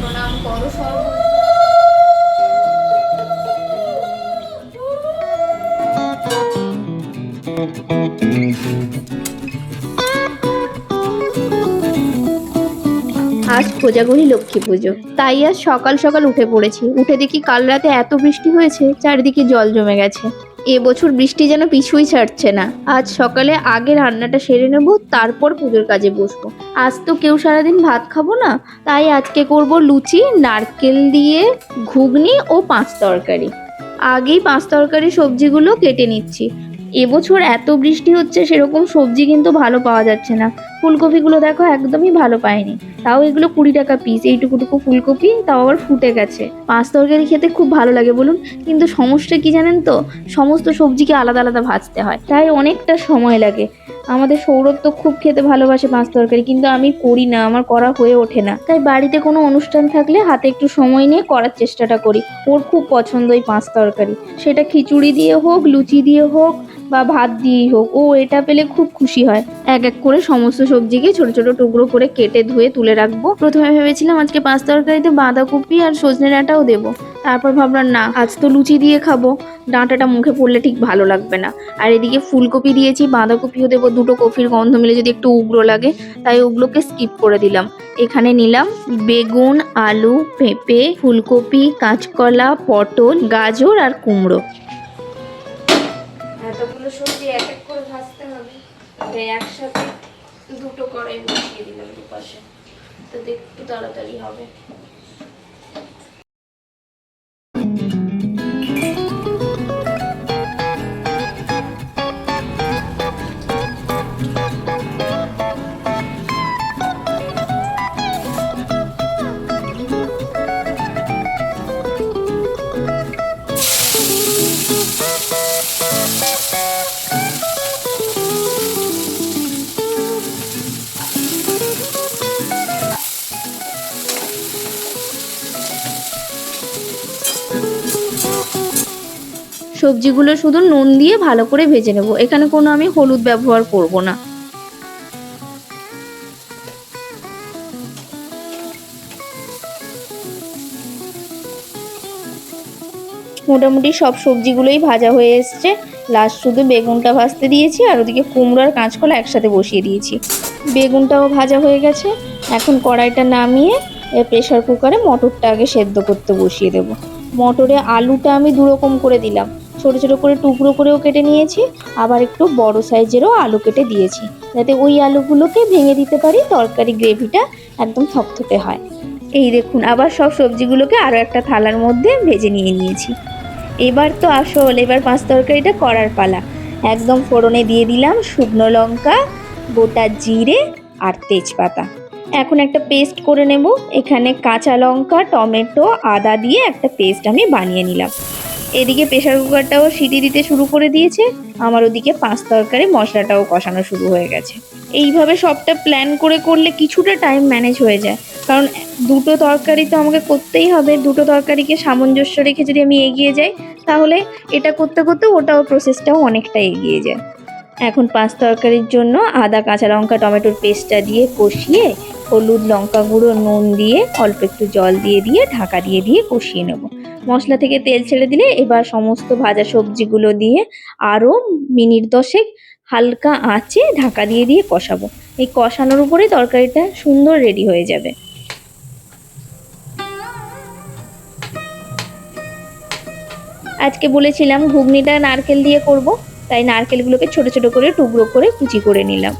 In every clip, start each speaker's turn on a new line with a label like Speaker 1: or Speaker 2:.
Speaker 1: প্রণাম আজ কোজাগরি লক্ষ্মী পুজো। তাই আজ সকাল সকাল উঠে পড়েছি। উঠে দেখি কাল রাতে এত বৃষ্টি হয়েছে, চারিদিকে জল জমে গেছে। এবছর বৃষ্টি যেন পিছুই ছাড়ছে না। আজ সকালে আগে রান্নাটা সেরে নেব, তারপর পুজোর কাজে বসবো। আজ তো কেউ সারাদিন ভাত খাব না, তাই আজকে করব লুচি, নারকেল দিয়ে ঘুগনি ও পাঁচ তরকারি। আগেই পাঁচ তরকারি সবজিগুলো কেটে নিচ্ছি। এবছর এত বৃষ্টি হচ্ছে, সেরকম সবজি কিন্তু ভালো পাওয়া যাচ্ছে না। ফুলকপিগুলো দেখো একদমই ভালো পাইনি। তাও এগুলো কুড়ি টাকা পিস এইটুকুটুকু ফুলকপি, তাও আবার ফুটে গেছে। পাঁচ তরকারি খেতে খুব ভালো লাগে বলুন, কিন্তু সমস্যা কি জানেন তো? সমস্ত সবজিকে আলাদা আলাদা ভাজতে হয়, তাই অনেকটা সময় লাগে। আমাদের সৌরভ তো খুব খেতে ভালোবাসে পাঁচ তরকারি, কিন্তু আমি করি না, আমার করা হয়ে ওঠে না। তাই বাড়িতে কোনো অনুষ্ঠান থাকলে হাতে একটু সময় নিয়ে করার চেষ্টাটা করি। ওর খুব পছন্দ এই পাঁচ তরকারি। সেটা খিচুড়ি দিয়ে হোক, লুচি দিয়ে হোক বা ভাত দিয়েই হোক, ও এটা পেলে খুব খুশি হয়। এক এক করে সমস্ত সবজিকে ছোট ছোট টুকরো করে কেটে ধুয়ে তুলে রাখব। প্রথমে ভেবেছিলাম আজকে পাঁচ তরকারিতে বাঁধাকপি আর সজনে ডাঁটাও দেবো। তারপর ভাবলাম, না, আজ তো লুচি দিয়ে খাব। ডাঁটাটা মুখে পড়লে ঠিক ভালো লাগবে না। আর এদিকে ফুলকপি দিয়েছি, বাঁধাকপিও দেবো। দুটো কফির গন্ধ মিলে যদি একটু উগ্র লাগে, তাই ওগুলোকে স্কিপ করে দিলাম। এখানে নিলাম বেগুন, আলু, পেঁপে, ফুলকপি, কাঁচকলা, পটল, গাজর আর কুমড়ো। এতগুলো সবজি এক এক করে ভাজতে হবে। তাই একসাথে দুটো কড়াই বসিয়ে দিলাম দুপাশে। তো একটু তাড়াতাড়ি হবে। সবজিগুলো শুধু নুন দিয়ে ভালো করে ভেজে নেব। এখানে কোনো আমি হলুদ ব্যবহার করব না। মোটামুটি সব সবজিগুলোই ভাজা হয়ে এসছে। লাস্ট শুধু বেগুনটা ভাজতে দিয়েছি আর ওদিকে কুমড়ো আর কাঁচকলা একসাথে বসিয়ে দিয়েছি। বেগুনটাও ভাজা হয়ে গেছে। এখন কড়াইটা নামিয়ে প্রেশার কুকারে মটরটা আগে সেদ্ধ করতে বসিয়ে দেবো। মটরে আলুটা আমি দুরকম করে দিলাম। ছোট ছোট করে টুকরো করেও কেটে নিয়েছি, আবার একটু বড় সাইজেরও আলু কেটে দিয়েছি। যাতে ওই আলুগুলোকে ভেঙে দিতে পারি, তরকারি গ্রেভিটা একদম থকথকে হয়। এই দেখুন, আবার সব সবজিগুলোকে আরও একটা থালার মধ্যে ভেজে নিয়ে নিয়েছি। এবার তো আসল, এবার পাঁচ তরকারিটা করার পালা। একদম ফোড়নে দিয়ে দিলাম শুকনো লঙ্কা, গোটা জিরে আর তেজপাতা। এখন একটা পেস্ট করে নেব। এখানে কাঁচা লঙ্কা, টমেটো, আদা দিয়ে একটা পেস্ট আমি বানিয়ে নিলাম। এদিকে প্রেশার কুকারটাও সিটি দিতে শুরু করে দিয়েছে আমার ওদিকে পাঁচ তরকারি মশলাটাও কষানো শুরু হয়ে গেছে। এইভাবে সবটা প্ল্যান করে করলে কিছুটা টাইম ম্যানেজ হয়ে যায়। কারণ দুটো তরকারি তো আমাকে করতেই হবে, দুটো তরকারিকে সামঞ্জস্য রেখে যদি আমি এগিয়ে যাই, তাহলে এটা করতে করতে ওটাও প্রসেসটাও অনেকটা এগিয়ে যায়। এখন পাঁচ তরকারির জন্য আদা, কাঁচা লঙ্কা, টমেটোর পেস্টটা দিয়ে কষিয়ে, হলুদ লঙ্কা গুঁড়ো, নুন দিয়ে অল্প একটু জল দিয়ে দিয়ে, ঢাকা দিয়ে দিয়ে কষিয়ে নেব। মশলা থেকে তেল ছেড়ে দিলে এবার সমস্ত ভাজা সবজিগুলো দিয়ে আরও মিনিট দশেক হালকা আঁচে ঢাকা দিয়ে দিয়ে কষাবো। এই কষানোর উপরে তরকারিটা সুন্দর রেডি হয়ে যাবে। আজকে বলেছিলাম, ঘুগনিটা নারকেল দিয়ে করব, তাই নারকেলগুলোকে ছোট ছোট করে টুকরো করে কুচি করে নিলাম।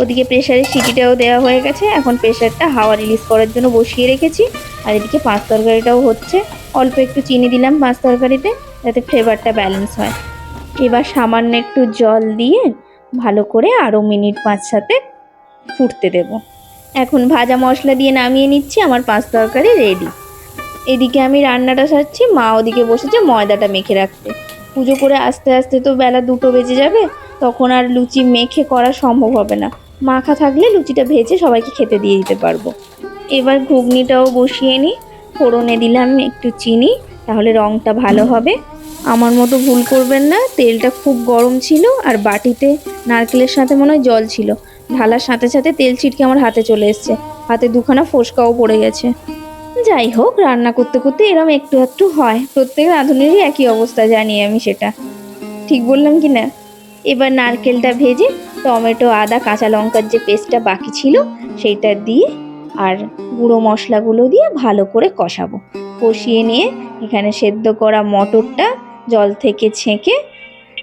Speaker 1: ওদিকে প্রেশারের সিটিটাও দেওয়া হয়ে গেছে। এখন প্রেশারটা হাওয়া রিলিজ করার জন্য বসিয়ে রেখেছি। আর এদিকে পাঁচ তরকারিটাও হচ্ছে। অল্প একটু চিনি দিলাম পাঁচ তরকারিতে, যাতে ফ্লেভারটা ব্যালেন্স হয়। এবার সামান্য একটু জল দিয়ে ভালো করে আরও মিনিট পাঁচ সাথে ফুটতে দেব। এখন ভাজা মশলা দিয়ে নামিয়ে নিচ্ছি, আমার পাঁচ তরকারি রেডি এদিকে আমি রান্নাটা সারছি, মা ওদিকে বসেছে ময়দাটা মেখে রাখতে। পুজো করে আস্তে আস্তে তো বেলা দুটো বেজে যাবে, তখন আর লুচি মেখে করা সম্ভব হবে না। মাখা থাকলে লুচিটা ভেজে সবাইকে খেতে দিয়ে দিতে পারব। এবার ঘুগনিটাও বসিয়ে নিই। ফোড়নে দিলাম একটু চিনি, তাহলে রঙটা ভালো হবে। আমার মতো ভুল করবেন না, তেলটা খুব গরম ছিল আর বাটিতে নারকেলের সাথে মনে হয় জল ছিল। ঢালার সাথে সাথে তেল ছিটকে আমার হাতে চলে এসছে। হাতে দুখানা ফোসকাও পড়ে গেছে। যাই হোক, রান্না করতে করতে এরম একটু একটু হয়। প্রত্যেক রাঁধুনেরই একই অবস্থা, জানি আমি সেটা। ঠিক বললাম কি না এবার নারকেলটা ভেজে টমেটো, আদা, কাঁচা লঙ্কার যে পেস্টটা বাকি ছিল, সেইটা দিয়ে আর গুঁড়ো মশলাগুলো দিয়ে ভালো করে কষাবো। কষিয়ে নিয়ে এখানে সেদ্ধ করা মটরটা জল থেকে ছেঁকে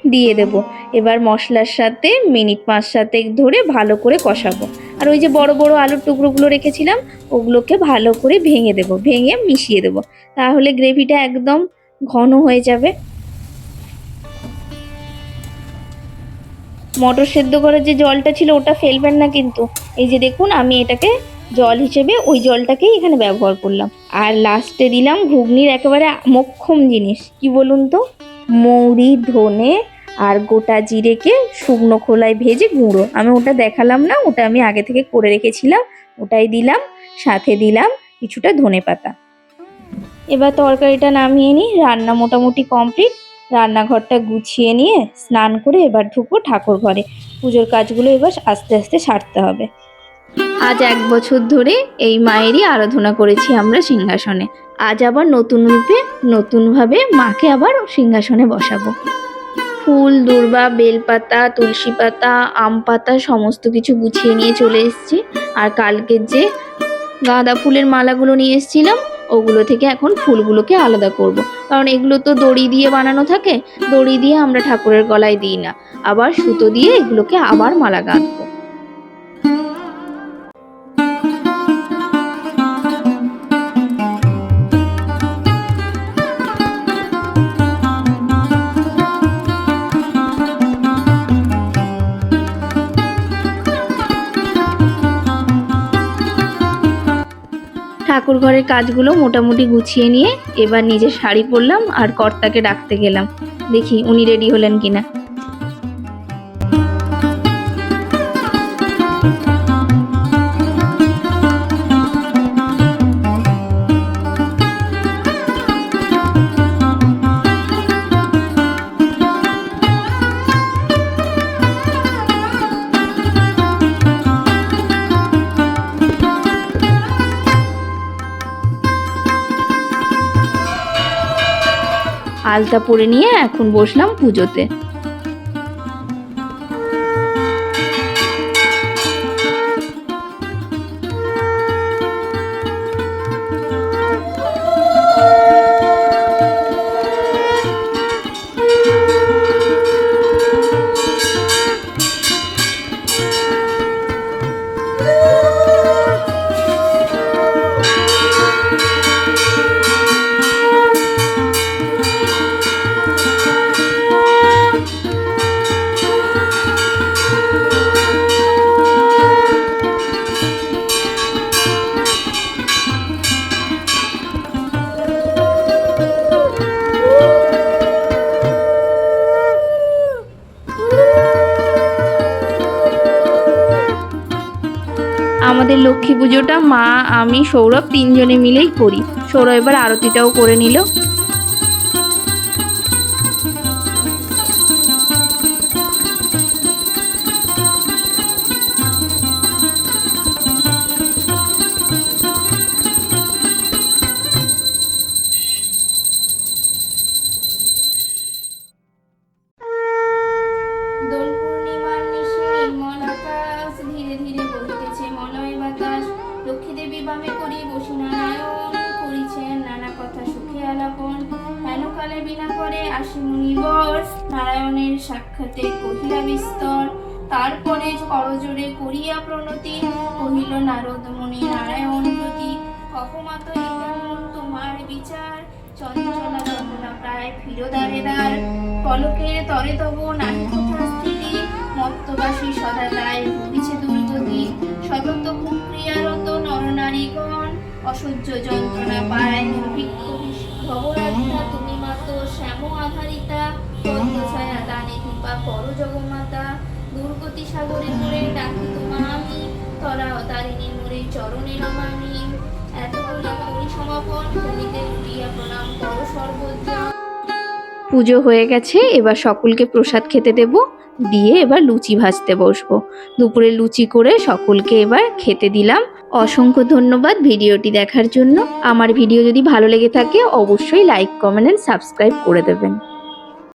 Speaker 1: দিয়ে দেব। এবার মশলার সাথে, মিনিট পাঁচ সাতেক ধরে ভালো করে কষাবো। আর ওই যে বড় বড় আলুর টুকরোগুলো রেখেছিলাম, ওগুলোকে ভালো করে ভেঙে দেব, ভেঙে মিশিয়ে দেব। তাহলে গ্রেভিটা একদম ঘন হয়ে যাবে। মটর সেদ্ধ করার যে জলটা ছিল ওটা ফেলবেন না কিন্তু। এই যে দেখুন, আমি এটাকে জল হিসেবে ওই জলটাকেই এখানে ব্যবহার করলাম। আর লাস্টে দিলাম ঘুগনির একেবারে মোক্ষম জিনিস। কি বলুন তো? মৌরি, ধনে আর গোটা জিরেকে শুকনো খোলায় ভেজে গুঁড়ো। আমি ওটা দেখালাম না, ওটা আমি আগে থেকে করে রেখেছিলাম, ওটাই দিলাম, সাথে দিলাম কিছুটা ধনে পাতা এবার তরকারিটা নামিয়ে নিই, রান্না মোটামুটি কমপ্লিট রান্নাঘরটা গুছিয়ে নিয়ে স্নান করে এবার ঢুকবো ঠাকুর ঘরে। পুজোর কাজগুলো এবার আস্তে আস্তে সারতে হবে। আজ এক বছর ধরে এই মায়েরই আরাধনা করেছি আমরা সিংহাসনে। আজ আবার নতুন রূপে, নতুনভাবে মাকে আবার সিংহাসনে বসাবো। ফুল, দূর্বা, বেলপাতা, তুলসী পাতা, আম পাতা সমস্ত কিছু গুছিয়ে নিয়ে চলে এসেছি। আর কালকের যে গাঁদা ফুলের মালাগুলো নিয়ে এসেছিলাম ওগুলো থেকে এখন ফুলগুলোকে আলাদা করব। কারণ এগুলো তো দড়ি দিয়ে বানানো থাকে, দড়ি দিয়ে আমরা ঠাকুরের গলায় দিই না আবার সুতো দিয়ে এগুলোকে আবার মালা গাঁথবো ঠাকুর ঘরের কাজগুলো মোটামুটি গুছিয়ে নিয়ে এবার নিজের শাড়ি পরলাম আর কর্তাকে ডাকতে গেলাম। দেখি উনি রেডি হলেন কিনা। আলতা পরে নিয়ে এখন বসলাম পুজোতে। লক্ষ্মী পুজোটা মা আমি সৌরভ তিনজনে মিলেই করি। সৌরভ এবার আরতিটাও করে নিল। বিস্তর তারপরে করজোরে করিয়া প্রণতি, কহিল, নারদ মুনি নারায়ণ প্রতি অপমাত তোমার বিচার। চঞ্চলা প্রায় পলকের তরে তব মত্তবাসী সদা ভুগিছে সতত নরনারীগণ অসহ্য যন্ত্রণা পায় ভবরাধিতা দানে কৃপা জগমাতা দুর্গতি সাগরে মোরে ডাকি তোমা আমি তরা অতারিণী মোরে চরণে নমামি। এত বলি করি সমাপন, ভূমিতে উঠিয়া প্রণাম কর সর্বজ্ঞ। পুজো হয়ে গেছে, এবার সকলকে প্রসাদ খেতে দেব, দিয়ে এবার লুচি ভাজতে বসবো। দুপুরে লুচি করে সকলকে এবার খেতে দিলাম। অসংখ্য ধন্যবাদ ভিডিওটি দেখার জন্য। আমার ভিডিও যদি ভালো লেগে থাকে, অবশ্যই লাইক কমেন্ট অ্যান্ড সাবস্ক্রাইব করে দেবেন।